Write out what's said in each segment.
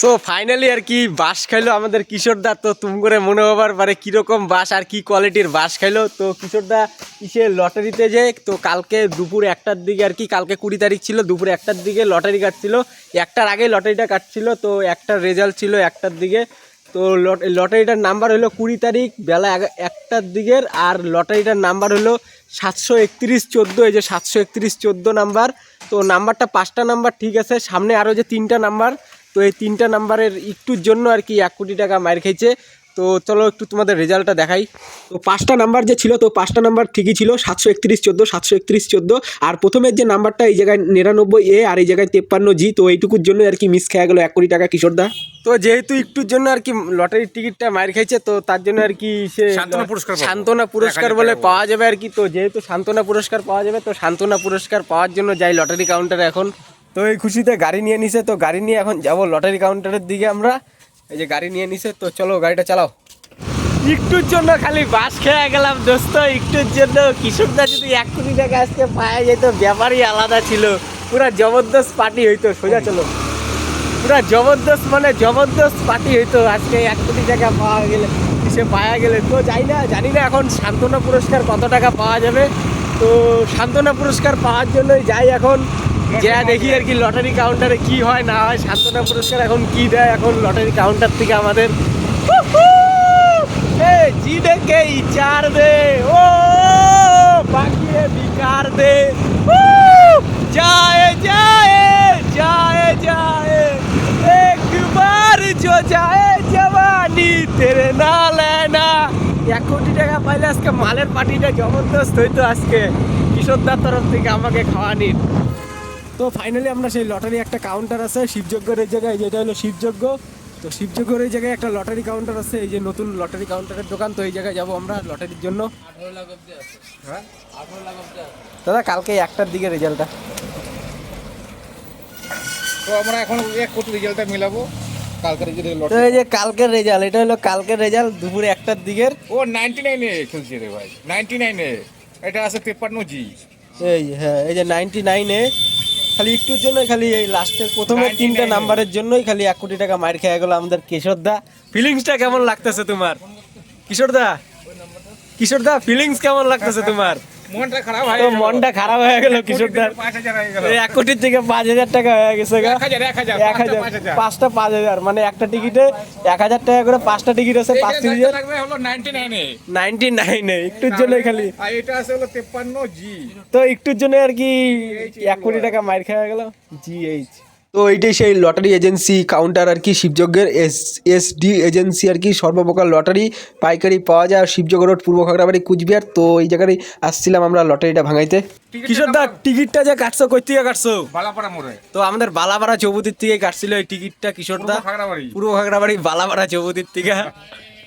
So finally আর কি বাস খাইলো আমাদের কিশোরদা তো তুমি করে মনে হবার পারে কীরকম বাস আর কি কোয়ালিটির বাস খাইলো। তো কিশোরদা কিসে লটারিতে যে, তো কালকে দুপুর একটার দিকে আর কি, কালকে কুড়ি তারিখ ছিল, দুপুর একটার দিকে লটারি কাটছিল। একটার আগে লটারিটা কাটছিল, তো একটার রেজাল্ট ছিল একটার দিকে। তো লট- লটারিটার নাম্বার হলো কুড়ি তারিখ, বেলা একটার দিকের, আর লটারিটার নাম্বার হলো সাতশো একত্রিশ চোদ্দ, এই যে সাতশো একত্রিশ চোদ্দ নাম্বার তো নাম্বারটা পাঁচটা নাম্বার ঠিক আছে, সামনে আরও যে তিনটা নাম্বার তো এই তিনটা নাম্বারের একটুর জন্য আর কি এক কোটি টাকা মার খেয়েছে তো চলো একটু তোমাদের রেজাল্টটা দেখাই। তো পাঁচটা নাম্বার যে ছিল তো পাঁচটা নাম্বার ঠিকই ছিল সাতশো একত্রিশ চোদ্দ সাতশো একত্রিশ চোদ্দ। আর প্রথমের যে নাম্বারটা এই জায়গায় নিরানব্বই এ আর এই জায়গায় তেপ্পান্ন জি তো এইটুকুর জন্য আর কি মিস খেয়ে গেলো এক কোটি টাকা কিশোরদা তো যেহেতু একটুর জন্য আর কি লটারির টিকিটটা মার খেয়েছে তো তার জন্য আর কি সে পুরস্কার সান্ত্বনা পুরস্কার বলে পাওয়া যাবে আর কি। তো যেহেতু সান্ত্বনা পুরস্কার পাওয়া যাবে তো সান্ত্বনা পুরস্কার পাওয়ার জন্য যাই লটারি কাউন্টারে এখন। তো এই খুশিতে গাড়ি নিয়ে নিছে, তো গাড়ি নিয়ে এখন যাব লটারি কাউন্টারের দিকে আমরা। এই যে গাড়ি নিয়ে নিছে, তো চলো গাড়িটা চালাও। একটুর জন্য খালি বাস খেয়ে গেলাম দোস্ত, একটুর জন্য। কৃষকরা যদি এক কোটি টাকা আজকে পাওয়া যেত ব্যাপারই আলাদা ছিল। পুরা জবরদস্ত পার্টি হইতো, সোজা চলো। পুরা জবরদস্ত মানে জবরদস্ত পার্টি হইতো, আজকে এক কোটি টাকা পাওয়া গেলে সে পাওয়া গেলে? তো যাই না, জানি না এখন সান্ত্বনা পুরস্কার কত টাকা পাওয়া যাবে। তো সান্ত্বনা পুরস্কার পাওয়ার জন্যই যাই এখন। যা দেখি আর কি লটারি কাউন্টারে কি হয়, না হয় শান্তনা পুরস্কার এখন কি দেয়, এখন লটারি কাউন্টার থেকে আমাদের দে, ও দে না এক কোটি টাকা পাইলে আজকে মালের পার্টিটা জবরদস্ত হইতো আজকে, কিশোরদার তরফ থেকে আমাকে খাওয়ানির। তো ফাইনালি আমরা সেই লটারি একটা কাউন্টার আছে শিবযজ্ঞের এই জায়গায় যেটা হলো শিবযজ্ঞ। তো শিবযজ্ঞের এই জায়গায় একটা লটারি কাউন্টার আছে এই যে নতুন লটারি কাউন্টারের দোকান তো এই জায়গায় যাব আমরা লটারির জন্য। হ্যাঁ? দাদা কালকে একটার দিকে রেজাল্টটা তো আমরা এখন এক কোটি রেজাল্টটা মিলাবো কালকের তো এই যে কালকের রেজাল্ট এটা হলো কালকের রেজাল্ট দুপুরে একটার দিকের। ও নাইনটি নাইনে খেলছে রে ভাই নাইনটি নাইনে এটা আছে তেপ্পান্ন জি এই হ্যাঁ এই যে নাইনটি নাইনে খালি একটুর জন্য খালি এই লাস্টের প্রথমের 99 তিনটা নাম্বারের জন্যই খালি এক কোটি টাকা মার খেয়ে গেল আমাদের কিশোর দা ফিলিংসটা কেমন লাগতেছে তোমার? কিশোর দা কিশোর দা ফিলিংস কেমন লাগতেছে তোমার? তো মনটা খারাপ হয়ে গেল হাজার এই এক কোটির থেকে পাঁচ হাজার টাকা হয়ে গেছে এক হাজার হাজার হাজার হাজার। পাঁচটা পাঁচ হাজার। মানে একটা টিকিটে এক হাজার টাকা করে পাঁচটা টিকিট আছে পাঁচ সিরিজের থাকবে নাইনটি নাইনে একটুর জন্য খালি। আর এটা আছে হলো তেপ্পান্ন জি তো একটুর জন্য আর কি এক কোটি টাকা মার খাওয়া গেল। জিএইচ তো এইটাই সেই লটারি এজেন্সি কাউন্টার আর কি শিবযজ্ঞের এস এস ডি এজেন্সি আর কি সর্বপ্রকার লটারি পাইকারি পাওয়া যায়। আর শিবযজ্ঞ রোড পূর্ব খাগড়াবাড়ি কুচবিহার। তো এই জায়গায় আসছিলাম আমরা লটারিটা ভাঙাইতে। কিশোর দা টিকিটটা যে কাটছো কই থেকে কাটছো? বালাপাড়া মোড়ে। তো আমাদের বালাপাড়া চৌবতির থেকে কাটছিল এই টিকিটটা কিশোর দা। পূর্ব খাগড়াবাড়ি বালাপাড়া চৌবতির থেকে।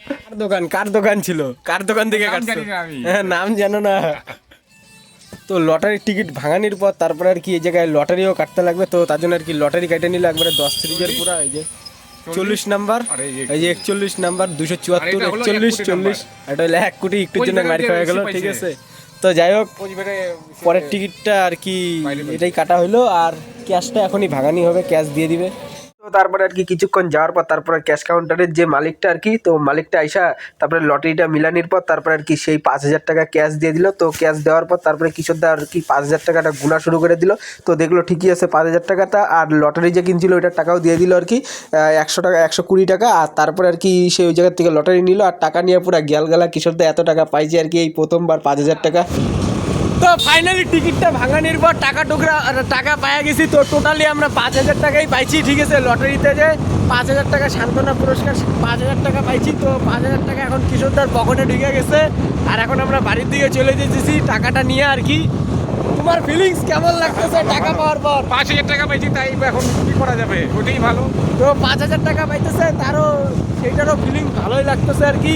কার দোকান? কার দোকান ছিল? কার দোকান থেকে কাটছো। হ্যাঁ নাম জানো না। তো লটারির টিকিট ভাঙানির পর তারপরে আর কি এই জায়গায় লটারিও কাটতে লাগবে। তো তার জন্য আর কি লটারি কেটে নিলে একবারে দশ সিরিজের পুরো এই যে চল্লিশ নাম্বার এই যে একচল্লিশ নাম্বার দুশো চুয়াত্তর একচল্লিশ চল্লিশ এটা হলো এক কোটি একটুর জন্য কোচবিহারের মার যে গেল ঠিক আছে। তো যাই হোক পরের টিকিটটা আর কি। এটাই কাটা হলো আর ক্যাশটা এখনই ভাগানি হবে ক্যাশ দিয়ে দিবে। তারপরে আর কি কিছুক্ষণ যাওয়ার পর তারপরে ক্যাশ কাউন্টারের যে মালিকটা আর কি, তো মালিকটা আইসা তারপরে লটারিটা মিলানির পর তারপরে আর কি সেই পাঁচ হাজার টাকা ক্যাশ দিয়ে দিল। তো ক্যাশ দেওয়ার পর তারপরে কিশোর কিশোরদা আর কি পাঁচ হাজার টাকাটা গুণা শুরু করে দিল। তো দেখল ঠিকই আছে পাঁচ হাজার টাকাটা আর লটারি যে কিনছিল ওইটার টাকাও দিয়ে দিল আর কি একশো টাকা, একশো কুড়ি টাকা। আর তারপরে আর কি সে ওই জায়গার থেকে লটারি নিল। আর টাকা নিয়ে পুরো গ্যাল গেলা কিশোরদা এত টাকা পাইছে আর কি এই প্রথমবার পাঁচ হাজার টাকা। তো ফাইনালি টিকিটটা ভাঙানির পর টাকা টুকরা টাকা পাওয়া গেছি। তো টোটালি আমরা পাঁচ হাজার টাকাই পাইছি ঠিক আছে? লটারিতে যে পাঁচ হাজার টাকা সান্ত্বনা পুরস্কার পাঁচ হাজার টাকা পাইছি তো পাঁচ হাজার টাকা এখন কিশোরদার পকেটে ঢুকে গেছে। আর এখন আমরা বাড়ির দিকে চলে যেতেছি টাকাটা নিয়ে আর কি। তোমার ফিলিংস কেমন লাগতেছে? টাকা পাওয়ার পর? পাঁচ হাজার টাকা পাইছি তাই এখন কি করা যাবে? ওটাই ভালো। তো পাঁচ হাজার টাকা পাইতেছে তারও সেইটারও ফিলিং ভালোই লাগতেছে আর কি।